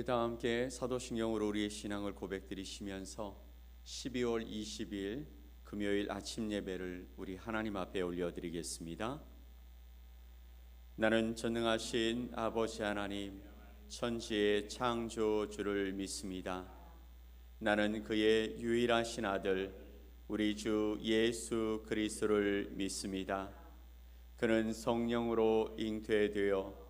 우리 다 함께 사도신경으로 우리의 신앙을 고백드리시면서 12월 20일 금요일 아침 예배를 우리 하나님 앞에 올려드리겠습니다. 나는 전능하신 아버지 하나님 천지의 창조주를 믿습니다. 나는 그의 유일하신 아들 우리 주 예수 그리스도를 믿습니다. 그는 성령으로 잉태되어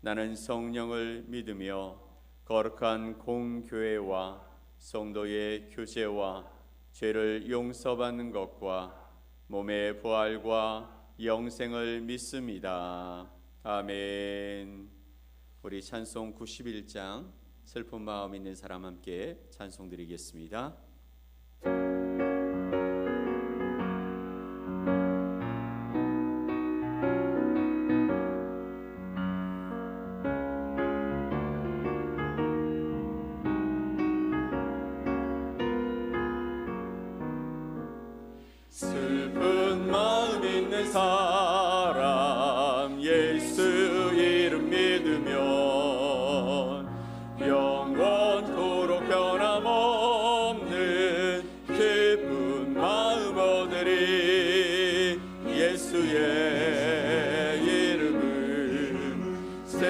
나는 성령을 믿으며 거룩한 공교회와 성도의 교제와 죄를 용서받는 것과 몸의 부활과 영생을 믿습니다. 아멘. 우리 찬송 91장 슬픈 마음 있는 사람 함께 찬송 드리겠습니다.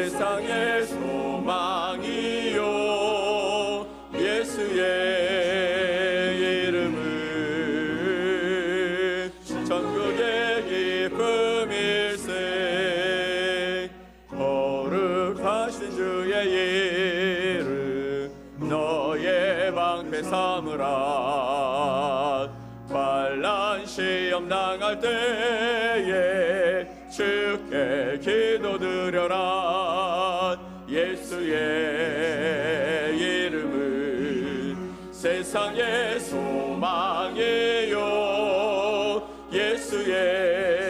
세상의 소망이요. 예수의 이름은 전국의 기쁨 일세 거룩하신 주의 이름 너의 방패 삼으라. 환란 시험 당할 때에 주께 기도드려라 세상의 소망이요. 예수의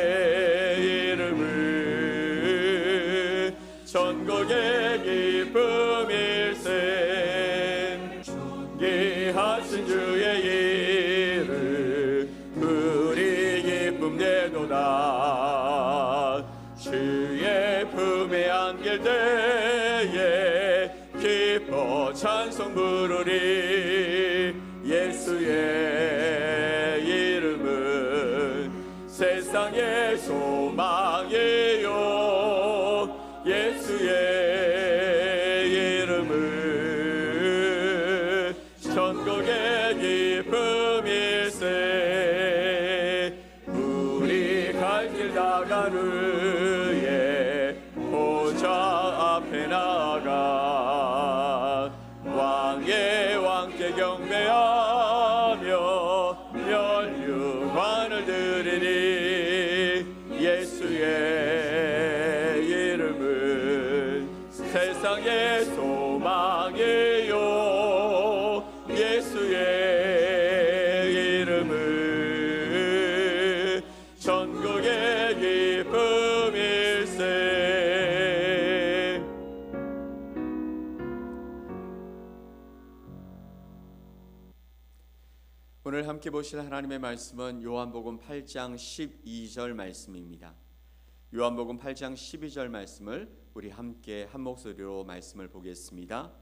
함께 보실 하나님의 말씀은 요한복음 8장 12절 말씀입니다. 요한복음 8장 12절 말씀을 우리 함께 한 목소리로 말씀을 보겠습니다.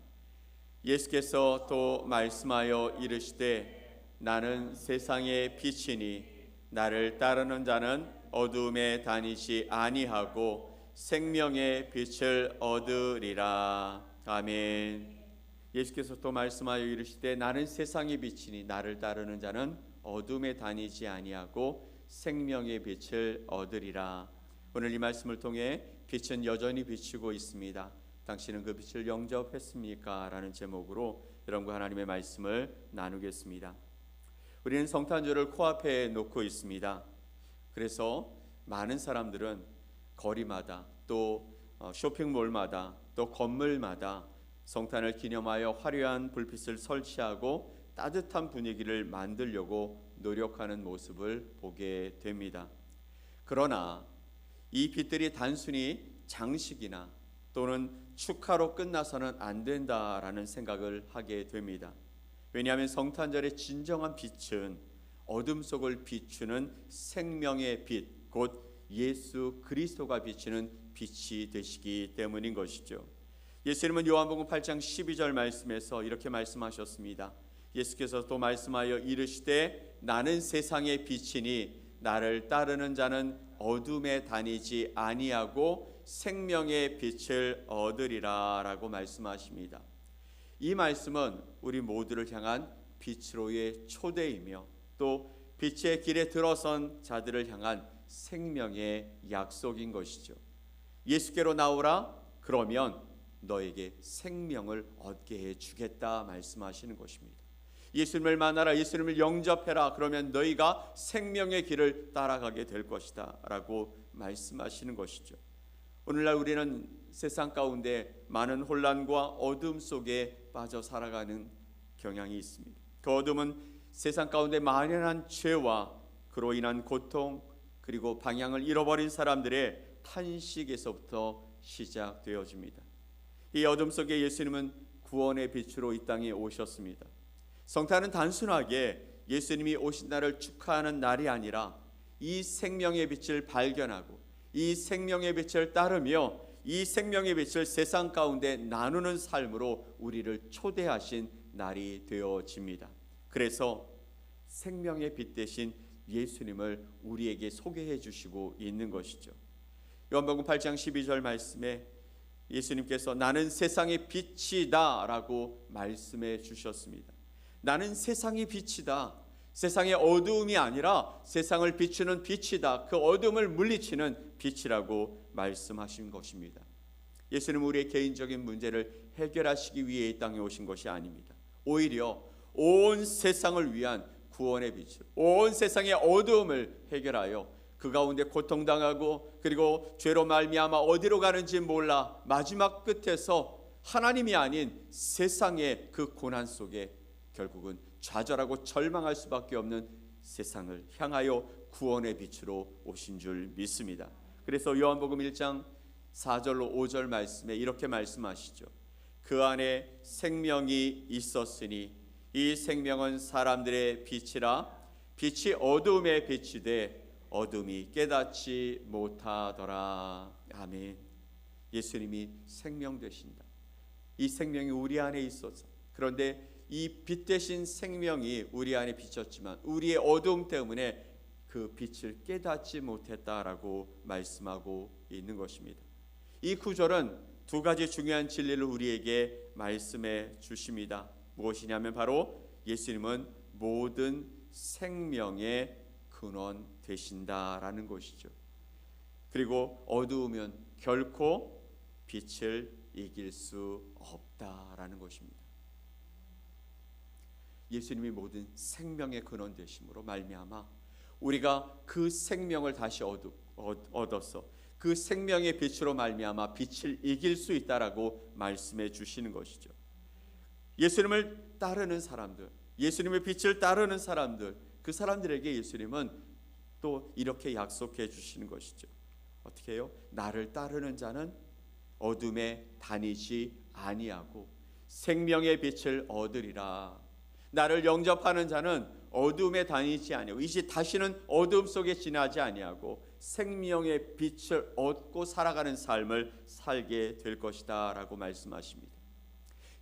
예수께서 또 말씀하여 이르시되 나는 세상의 빛이니 나를 따르는 자는 어둠에 다니지 아니하고 생명의 빛을 얻으리라. 아멘. 예수께서 또 말씀하여 이르시되 나는 세상의 빛이니 나를 따르는 자는 어둠에 다니지 아니하고 생명의 빛을 얻으리라. 오늘 이 말씀을 통해 빛은 여전히 비치고 있습니다. 당신은 그 빛을 영접했습니까? 라는 제목으로 여러분과 하나님의 말씀을 나누겠습니다. 우리는 성탄절을 코앞에 놓고 있습니다. 그래서 많은 사람들은 거리마다 또 어, 쇼핑몰마다 또 건물마다 성탄을 기념하여 화려한 불빛을 설치하고 따뜻한 분위기를 만들려고 노력하는 모습을 보게 됩니다. 그러나 이 빛들이 단순히 장식이나 또는 축하로 끝나서는 안 된다라는 생각을 하게 됩니다. 왜냐하면 성탄절의 진정한 빛은 어둠 속을 비추는 생명의 빛, 곧 예수 그리스도가 비치는 빛이 되시기 때문인 것이죠. 예수님은 요한복음 8장 12절 말씀에서 이렇게 말씀하셨습니다. 예수께서 또 말씀하여 이르시되 나는 세상의 빛이니 나를 따르는 자는 어둠에 다니지 아니하고 생명의 빛을 얻으리라라고 말씀하십니다. 이 말씀은 우리 모두를 향한 빛으로의 초대이며 또 빛의 길에 들어선 자들을 향한 생명의 약속인 것이죠. 예수께로 나오라 그러면 너에게 생명을 얻게 해 주겠다 말씀하시는 것입니다. 예수님을 만나라 예수님을 영접해라 그러면 너희가 생명의 길을 따라가게 될 것이다라고 말씀하시는 것이죠. 오늘날 우리는 세상 가운데 많은 혼란과 어둠 속에 빠져 살아가는 경향이 있습니다. 그 어둠은 세상 가운데 만연한 죄와 그로 인한 고통 그리고 방향을 잃어버린 사람들의 탄식에서부터 시작되어집니다. 이 어둠 속에 예수님은 구원의 빛으로 이 땅에 오셨습니다. 성탄은 단순하게 예수님이 오신 날을 축하하는 날이 아니라 이 생명의 빛을 발견하고 이 생명의 빛을 따르며 이 생명의 빛을 세상 가운데 나누는 삶으로 우리를 초대하신 날이 되어집니다. 그래서 생명의 빛 대신 예수님을 우리에게 소개해 주시고 있는 것이죠. 요한복음 8장 12절 말씀에 예수님께서 나는 세상의 빛이다라고 말씀해 주셨습니다. 나는 세상의 빛이다. 세상의 어두움이 아니라 세상을 비추는 빛이다. 그 어둠을 물리치는 빛이라고 말씀하신 것입니다. 예수님은 우리의 개인적인 문제를 해결하시기 위해 이 땅에 오신 것이 아닙니다. 오히려 온 세상을 위한 구원의 빛으로 온 세상의 어두움을 해결하여 그 가운데 고통당하고 그리고 죄로 말미암아 어디로 가는지 몰라 마지막 끝에서 하나님이 아닌 세상의 그 고난 속에 결국은 좌절하고 절망할 수밖에 없는 세상을 향하여 구원의 빛으로 오신 줄 믿습니다. 그래서 요한복음 1장 4절로 5절 말씀에 이렇게 말씀하시죠. 그 안에 생명이 있었으니 이 생명은 사람들의 빛이라 빛이 어둠의 빛이 돼 어둠이 깨닫지 못하더라. 아멘. 예수님이 생명 되신다. 이 생명이 우리 안에 있어서 그런데 이 빛 대신 생명이 우리 안에 비쳤지만 우리의 어둠 때문에 그 빛을 깨닫지 못했다라고 말씀하고 있는 것입니다. 이 구절은 두 가지 중요한 진리를 우리에게 말씀해 주십니다. 무엇이냐면 바로 예수님은 모든 생명의 근원 되신다라는 것이죠. 그리고 어두우면 결코 빛을 이길 수 없다라는 것입니다. 예수님이 모든 생명의 근원 되심으로 말미암아 우리가 그 생명을 다시 얻, 얻어서 그 생명의 빛으로 말미암아 빛을 이길 수 있다라고 말씀해 주시는 것이죠. 예수님을 따르는 사람들, 예수님의 빛을 따르는 사람들, 그 사람들에게 예수님은 또 이렇게 약속해 주시는 것이죠. 어떻게 해요? 나를 따르는 자는 어둠에 다니지 아니하고 생명의 빛을 얻으리라. 나를 영접하는 자는 어둠에 다니지 아니하고 이제 다시는 어둠 속에 지나지 아니하고 생명의 빛을 얻고 살아가는 삶을 살게 될 것이다라고 말씀하십니다.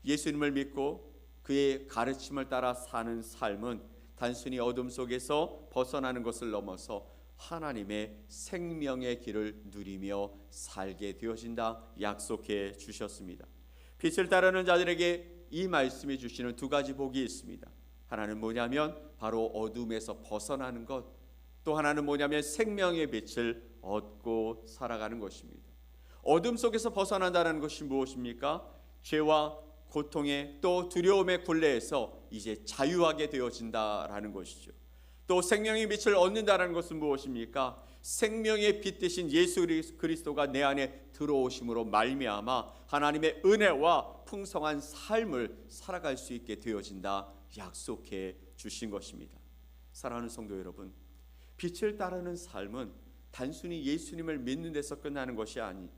예수님을 믿고 그의 가르침을 따라 사는 삶은 단순히 어둠 속에서 벗어나는 것을 넘어서 하나님의 생명의 길을 누리며 살게 되어진다 약속해 주셨습니다. 빛을 따르는 자들에게 이 말씀이 주시는 두 가지 복이 있습니다. 하나는 뭐냐면 바로 어둠에서 벗어나는 것. 또 하나는 뭐냐면 생명의 빛을 얻고 살아가는 것입니다. 어둠 속에서 벗어난다는 것이 무엇입니까? 죄와 고통의 또 두려움의 굴레에서 이제 자유하게 되어진다라는 것이죠. 또 생명의 빛을 얻는다는 것은 무엇입니까? 생명의 빛 대신 예수 그리스도가 내 안에 들어오심으로 말미암아 하나님의 은혜와 풍성한 삶을 살아갈 수 있게 되어진다 약속해 주신 것입니다. 사랑하는 성도 여러분, 빛을 따르는 삶은 단순히 예수님을 믿는 데서 끝나는 것이 아니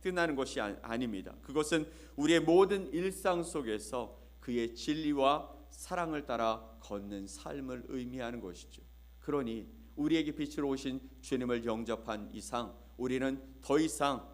끝나는 것이 아닙니다. 그것은 우리의 모든 일상 속에서 그의 진리와 사랑을 따라 걷는 삶을 의미하는 것이죠. 그러니 우리에게 빛으로 오신 주님을 영접한 이상 우리는 더 이상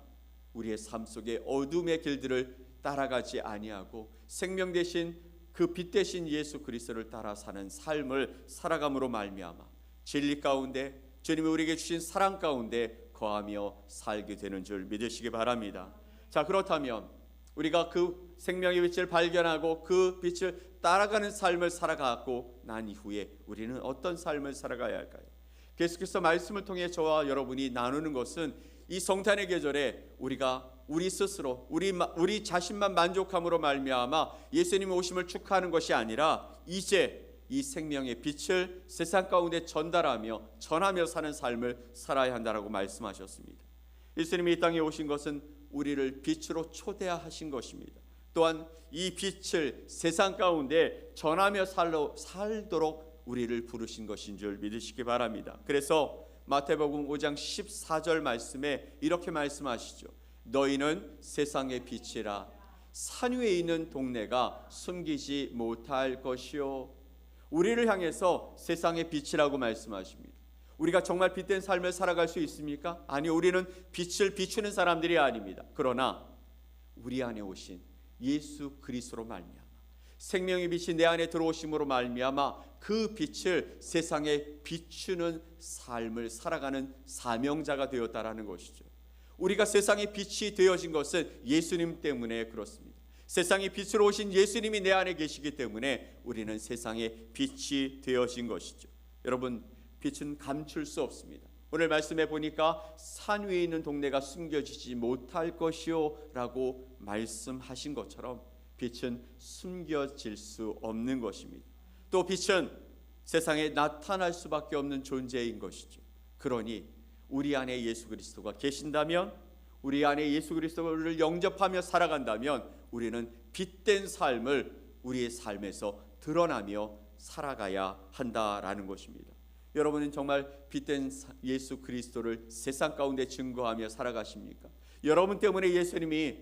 우리의 삶 속에 어둠의 길들을 따라가지 아니하고 생명 대신 그 빛 대신 예수 그리스도를 따라 사는 삶을 살아감으로 말미암아 진리 가운데 주님이 우리에게 주신 사랑 가운데 거하며 살게 되는 줄 믿으시기 바랍니다. 자 그렇다면 우리가 그 생명의 빛을 발견하고 그 빛을 따라가는 삶을 살아가고 난 이후에 우리는 어떤 삶을 살아가야 할까요? 계속해서 말씀을 통해 저와 여러분이 나누는 것은 이 성탄의 계절에 우리가 우리 스스로 우리 우리 자신만 만족함으로 말미암아 예수님의 오심을 축하하는 것이 아니라 이제 이 생명의 빛을 세상 가운데 전달하며 전하며 사는 삶을 살아야 한다라고 말씀하셨습니다. 예수님이 이 땅에 오신 것은 우리를 빛으로 초대하신 것입니다. 또한 이 빛을 세상 가운데 전하며 살로, 살도록 우리를 부르신 것인 줄 믿으시기 바랍니다. 그래서 마태복음 5장 14절 말씀에 이렇게 말씀하시죠. 너희는 세상의 빛이라 산 위에 있는 동네가 숨기지 못할 것이요. 우리를 향해서 세상의 빛이라고 말씀하십니다. 우리가 정말 빛된 삶을 살아갈 수 있습니까? 아니, 우리는 빛을 비추는 사람들이 아닙니다. 그러나 우리 안에 오신 예수 그리스도로 말미암아 생명의 빛이 내 안에 들어오심으로 말미암아 그 빛을 세상에 비추는 삶을 살아가는 사명자가 되었다라는 것이죠. 우리가 세상의 빛이 되어진 것은 예수님 때문에 그렇습니다. 세상의 빛으로 오신 예수님이 내 안에 계시기 때문에 우리는 세상의 빛이 되어진 것이죠. 여러분, 빛은 감출 수 없습니다. 오늘 말씀해 보니까 산 위에 있는 동네가 숨겨지지 못할 것이요라고 말씀하신 것처럼 빛은 숨겨질 수 없는 것입니다. 또 빛은 세상에 나타날 수밖에 없는 존재인 것이죠. 그러니 우리 안에 예수 그리스도가 계신다면 우리 안에 예수 그리스도를 영접하며 살아간다면 우리는 빛된 삶을 우리의 삶에서 드러나며 살아가야 한다라는 것입니다. 여러분은 정말 빛된 예수 그리스도를 세상 가운데 증거하며 살아가십니까? 여러분 때문에 예수님이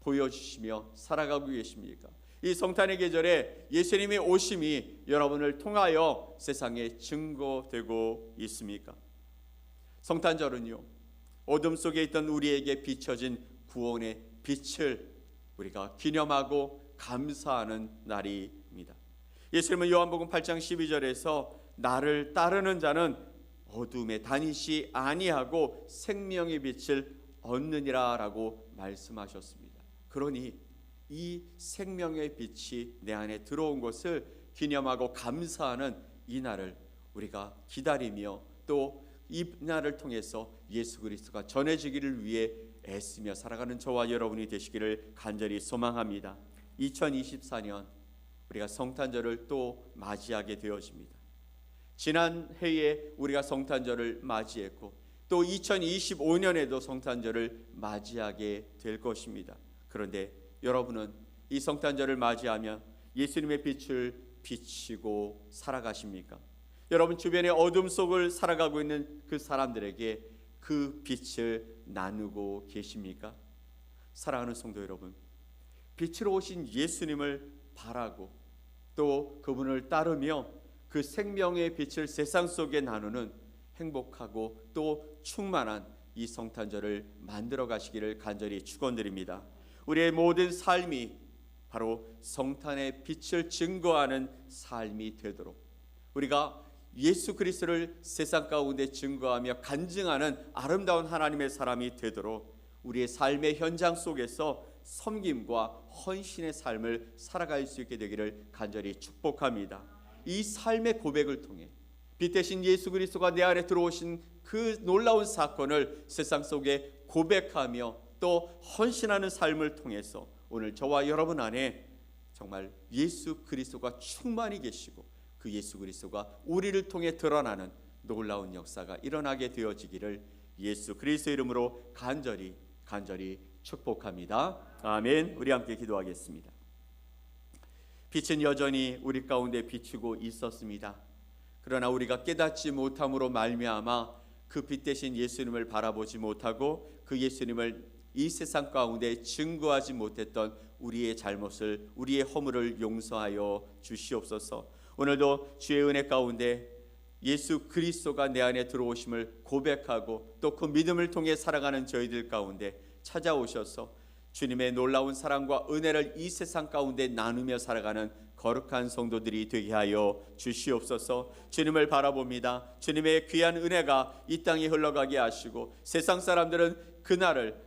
보여주시며 살아가고 계십니까? 이 성탄의 계절에 예수님의 오심이 여러분을 통하여 세상에 증거되고 있습니까? 성탄절은요 어둠 속에 있던 우리에게 비춰진 구원의 빛을 우리가 기념하고 감사하는 날입니다. 예수님은 요한복음 8장 12절에서 나를 따르는 자는 어둠에 다니시 아니하고 생명의 빛을 얻느니라라고 말씀하셨습니다. 그러니 이 생명의 빛이 내 안에 들어온 것을 기념하고 감사하는 이 날을 우리가 기다리며 또 이 날을 통해서 예수 그리스도가 전해지기를 위해 애쓰며 살아가는 저와 여러분이 되시기를 간절히 소망합니다. 2024년 우리가 성탄절을 또 맞이하게 되어집니다. 지난 해에 우리가 성탄절을 맞이했고 또 2025년에도 성탄절을 맞이하게 될 것입니다. 그런데 여러분은 이 성탄절을 맞이하며 예수님의 빛을 비치고 살아가십니까? 여러분 주변의 어둠 속을 살아가고 있는 그 사람들에게 그 빛을 나누고 계십니까? 사랑하는 성도 여러분, 빛으로 오신 예수님을 바라고 또 그분을 따르며 그 생명의 빛을 세상 속에 나누는 행복하고 또 충만한 이 성탄절을 만들어 가시기를 간절히 축원드립니다. 우리의 모든 삶이 바로 성탄의 빛을 증거하는 삶이 되도록 우리가 예수 그리스도를 세상 가운데 증거하며 간증하는 아름다운 하나님의 사람이 되도록 우리의 삶의 현장 속에서 섬김과 헌신의 삶을 살아갈 수 있게 되기를 간절히 축복합니다. 이 삶의 고백을 통해 빛 대신 예수 그리스도가 내 안에 들어오신 그 놀라운 사건을 세상 속에 고백하며 또 헌신하는 삶을 통해서 오늘 저와 여러분 안에 정말 예수 그리스도가 충만히 계시고 그 예수 그리스도가 우리를 통해 드러나는 놀라운 역사가 일어나게 되어지기를 예수 그리스도 이름으로 간절히 간절히 축복합니다. 아멘. 우리 함께 기도하겠습니다. 빛은 여전히 우리 가운데 비추고 있었습니다. 그러나 우리가 깨닫지 못함으로 말미암아 그 빛 대신 예수님을 바라보지 못하고 그 예수님을 이 세상 가운데 증거하지 못했던 우리의 잘못을 우리의 허물을 용서하여 주시옵소서. 오늘도 주의 은혜 가운데 예수 그리스도가 내 안에 들어오심을 고백하고 또 그 믿음을 통해 살아가는 저희들 가운데 찾아오셔서 주님의 놀라운 사랑과 은혜를 이 세상 가운데 나누며 살아가는 거룩한 성도들이 되게 하여 주시옵소서. 주님을 바라봅니다. 주님의 귀한 은혜가 이 땅에 흘러가게 하시고 세상 사람들은 그날을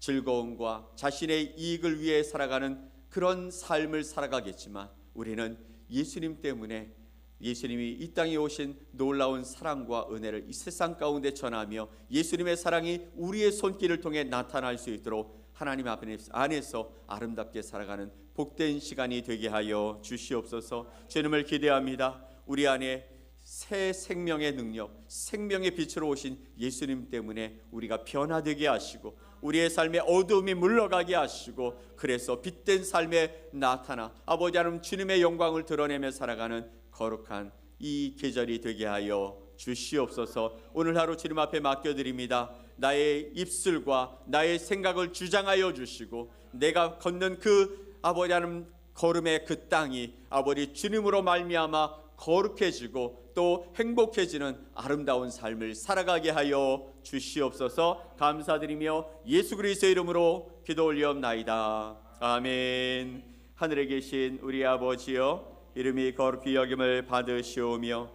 즐거움과 자신의 이익을 위해 살아가는 그런 삶을 살아가겠지만 우리는 예수님 때문에 예수님이 이 땅에 오신 놀라운 사랑과 은혜를 이 세상 가운데 전하며 예수님의 사랑이 우리의 손길을 통해 나타날 수 있도록 하나님 안에서 아름답게 살아가는 복된 시간이 되게 하여 주시옵소서. 주님을 기대합니다. 우리 안에 새 생명의 능력, 생명의 빛으로 오신 예수님 때문에 우리가 변화되게 하시고 우리의 삶에 어두움이 물러가게 하시고 그래서 빛된 삶에 나타나 아버지 하나님 주님의 영광을 드러내며 살아가는 거룩한 이 계절이 되게 하여 주시옵소서. 오늘 하루 주님 앞에 맡겨드립니다. 나의 입술과 나의 생각을 주장하여 주시고 내가 걷는 그 아버지 하나님 걸음의 그 땅이 아버지 주님으로 말미암아 거룩해지고 또 행복해지는 아름다운 삶을 살아가게 하여 주시옵소서. 감사드리며 예수 그리스도의 이름으로 기도 올리옵나이다. 아멘. 하늘에 계신 우리 아버지여 이름이 거룩히 여김을 받으시오며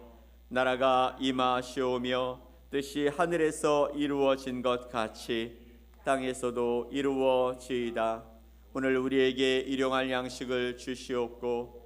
나라가 임하시오며 뜻이 하늘에서 이루어진 것 같이 땅에서도 이루어지이다. 오늘 우리에게 일용할 양식을 주시옵고